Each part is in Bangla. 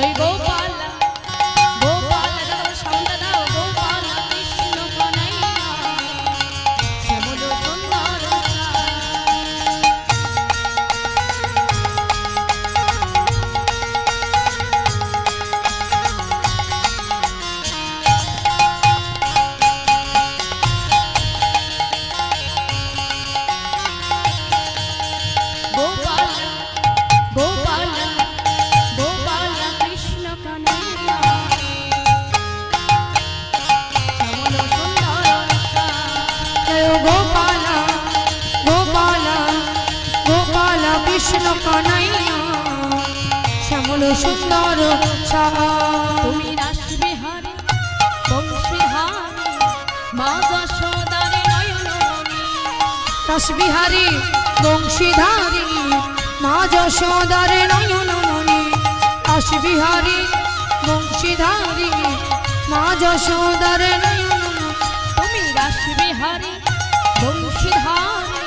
水果。সুন্দর তুমি রাসবিহারে বংশীহারে মা যশোদারে নয়ন রাসবিহারে বংশীধারে মা যশোদারে নয়ন রাসবিহারে বংশীধারে মা যশোদারে নয়ন তুমি রাসবিহারে বংশীধারে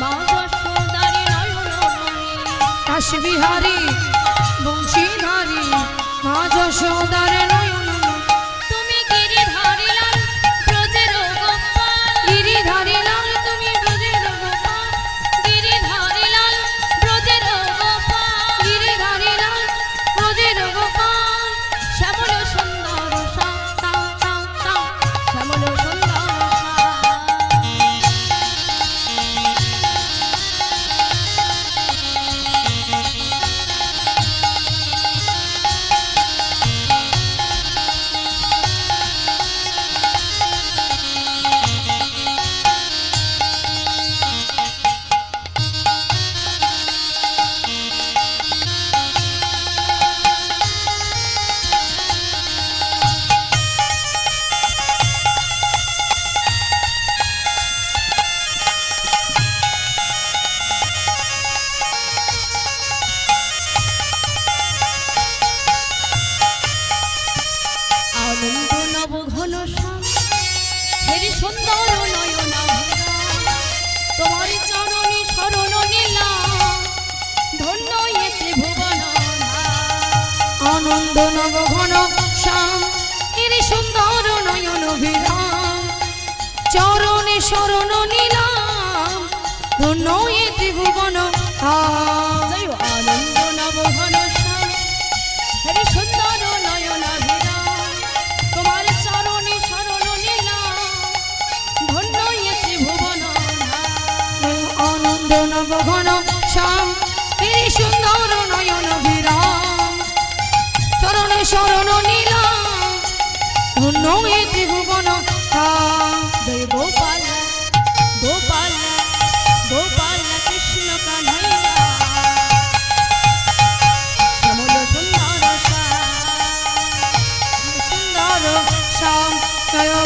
মা যশোদারে নয়ন রাসবিহারে সোনার শরণ নিলাম। ধন্য এ ত্রিভুবন।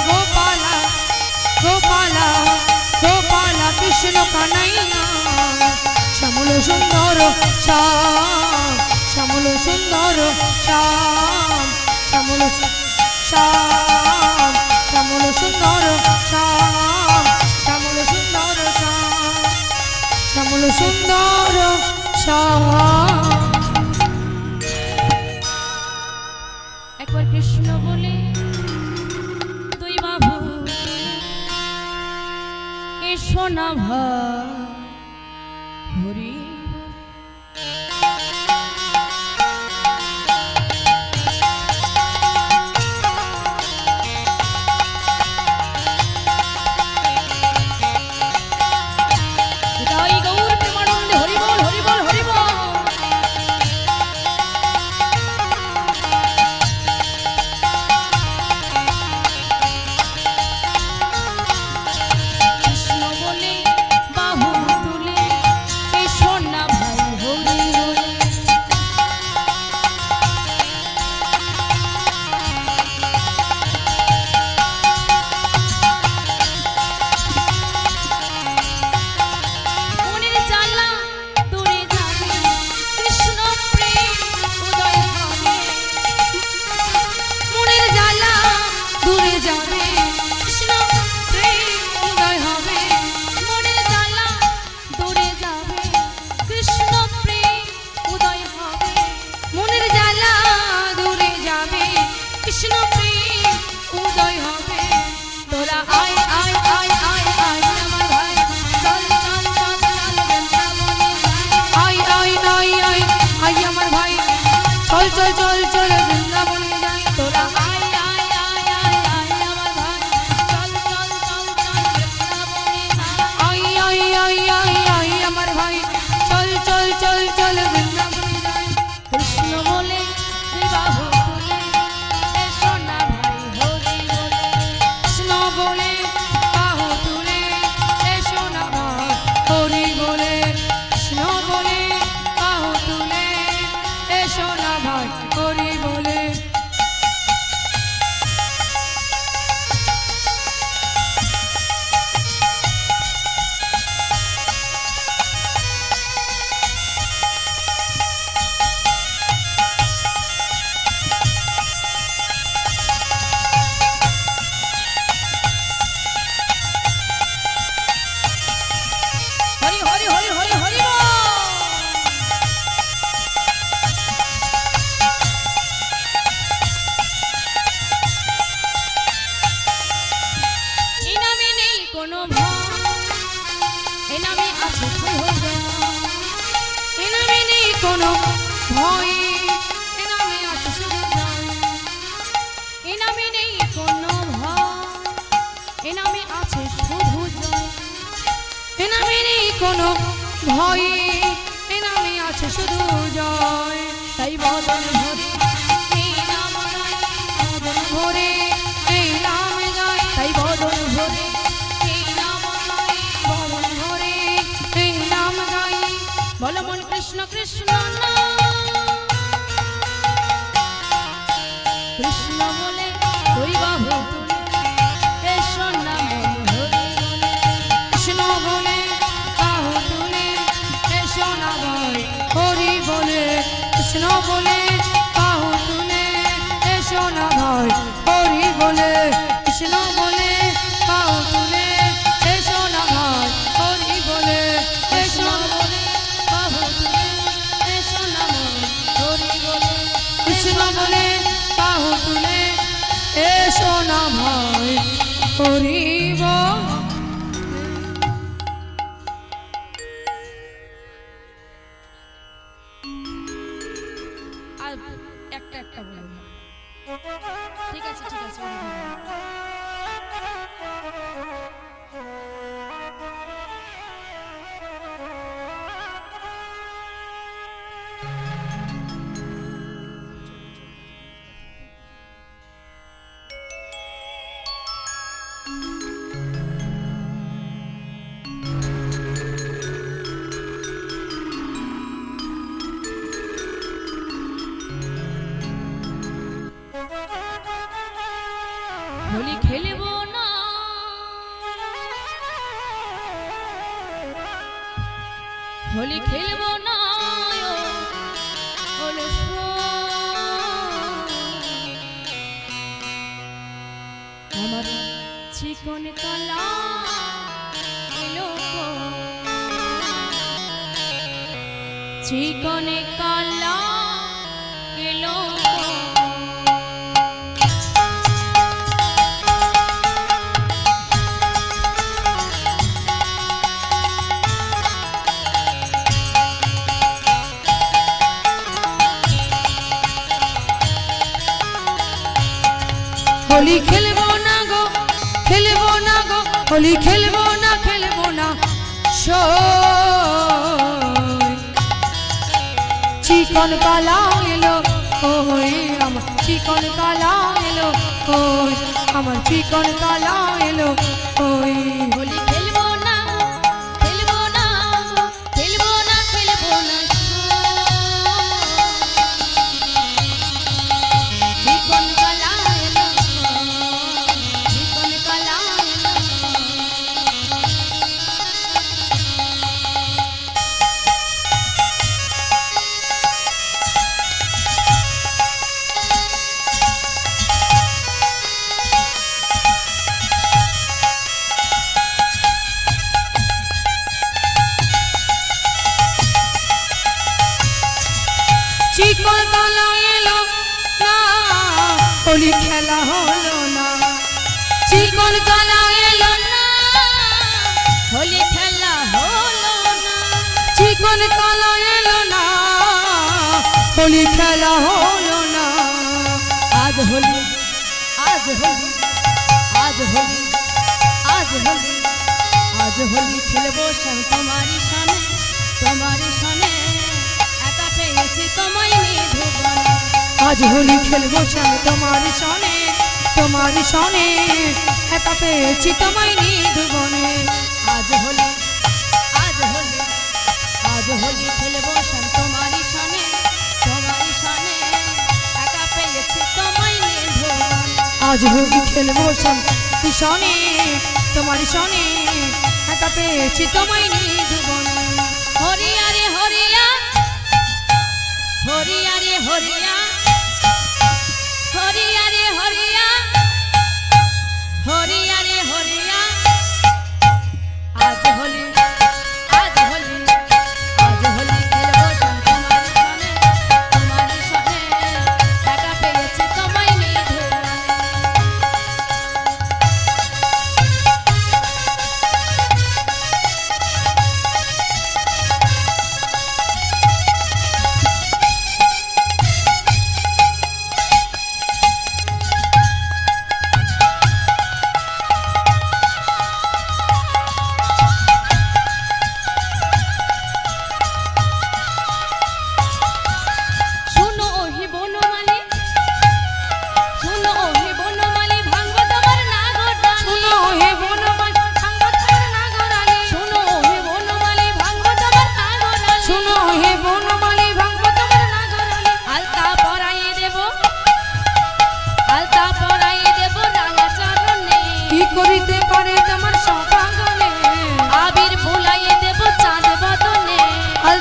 गोपाला गोपाला गोपाला कृष्ण कन्हैया শ্যামল সুন্দর শ্যাম, শ্যামল সুন্দর শ্যাম, শ্যামল শ্যাম, শ্যামল সুন্দর শ্যাম, শ্যামল সুন্দর শ্যাম, শ্যামল সুন্দর শ্যাম। একবার কৃষ্ণ বলে সোনা ভাই। কোনো ভয় এ নামে আছে শুধু জয়। তাই বদন ভরে কৃষ্ণ বলে আর একটা একটা বলে ঠিক আছে ঠিক আছে হোলি খেলব না। হোলি খেলব না আমার চিকন কালা চিকন কালা হোলি খেলব না খেলব না চিকন কালা এলো ওই আমার চিকন কালা এলো ওই আমার চিকন কালা এলো ওই চিকন কালা এলো না। হোলি খেলা হলো না চিকন কালা এলো না। হোলি খেলা হলো না। চিকন কালা এলো না হোলি খেলা হলো না আজ হোলি আজ হোলি আজ হোলি আজ হোলি আজ হোলি খেলব সব তোমারই আজ হোলি খেলব চান তোমার সনে তোমার সনে। একা পেয়েছি তোমায় নিধুবনে আজ হোলি আজ হোলি আজ হোলি খেলব সব তোমারই সনে তোমারই সনে। একা পেয়েছি তোমায় নিধুবন আজ হোলি খেলব চান সনে, তোমার সনে। একা পেয়েছি তোমায় নিধুবনে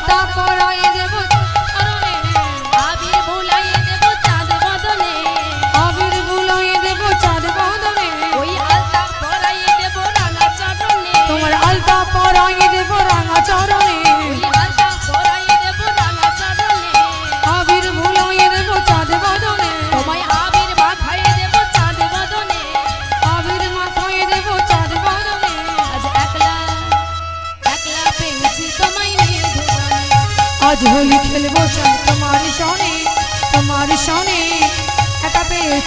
सीता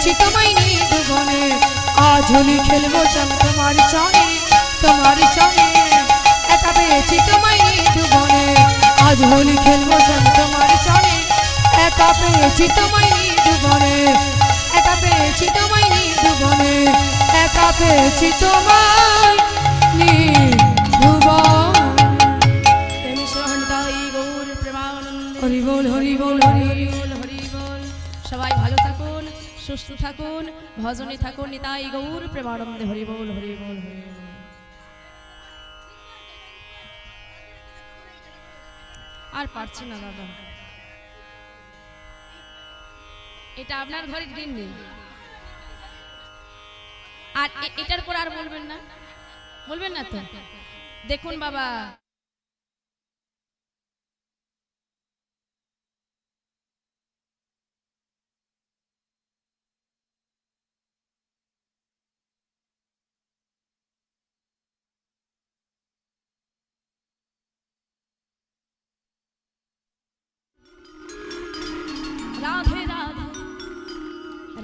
এনেছি তোমায় নিয়ে ভুবনে আজ হলি খেলব চল তোমার চনে তোমার চনে। একা পেয়েছি তোমায় নিয়ে ভুবনে আজ হলি খেলব চল তোমার চনে একা পেয়েছি তোমায় নিয়ে ভুবনে একা পেয়েছি তোমায় নিয়ে ভুবনে একা পেয়েছি তোমায় নিয়ে হরি বল হরি বল হরি বল। সুস্থ থাকুন, ভজনে থাকুন, নিতাই গৌর, প্রেমানন্দে হরি বল হরি বল, হরি আর পারছি না, দাদা। এটা আপনার ঘরে গ্রিন নেই আর এটার পর আর বলবেন না? বলবেন না তো? দেখুন বাবা।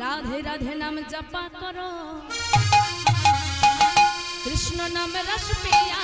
রাধে রাধে নাম জপা করো। কৃষ্ণ নাম রস পিয়া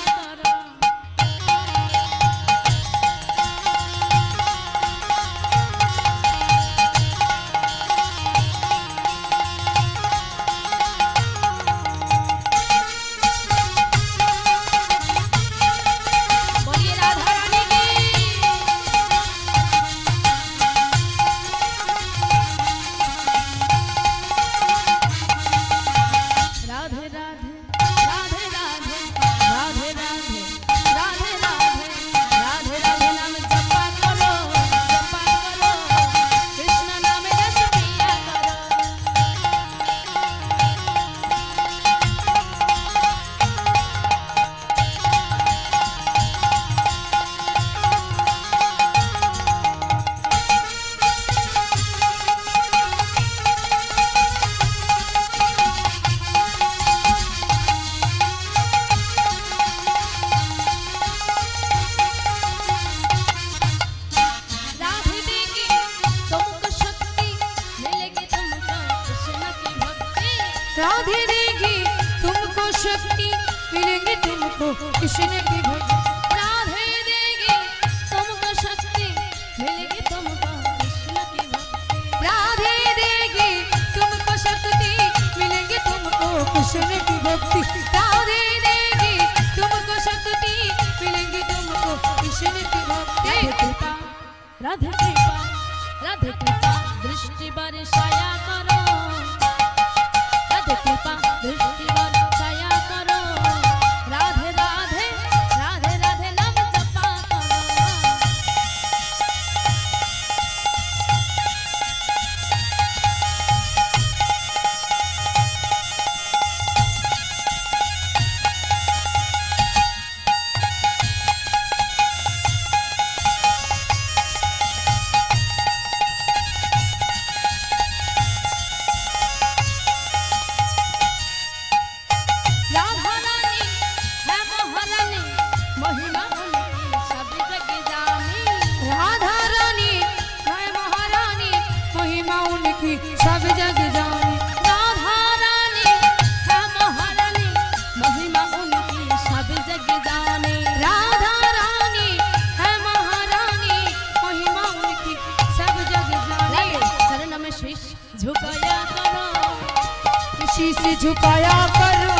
झुकाया करो।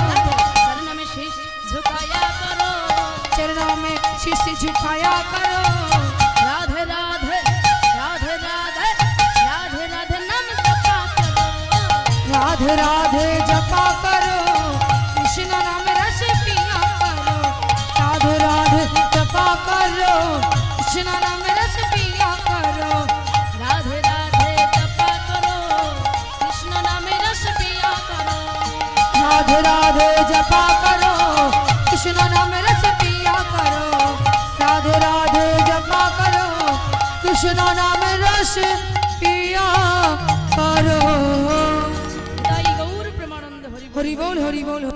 चरण में शीश झुकाया करो। चरणों में शीश झुकाया करो। राधे राधे राधे राधे राधे राधे नाम जपा करो। राधे राधे जपा करो। कृष्ण नाम रस पिया करो। राधे राधे जपा करो। कृष्ण नाम रस राधे जपा करो कृष्ण नाम रस पिया करो राधे राधे जपा करो कृष्ण नाम रस पिया करो हरि बोल हरि बोल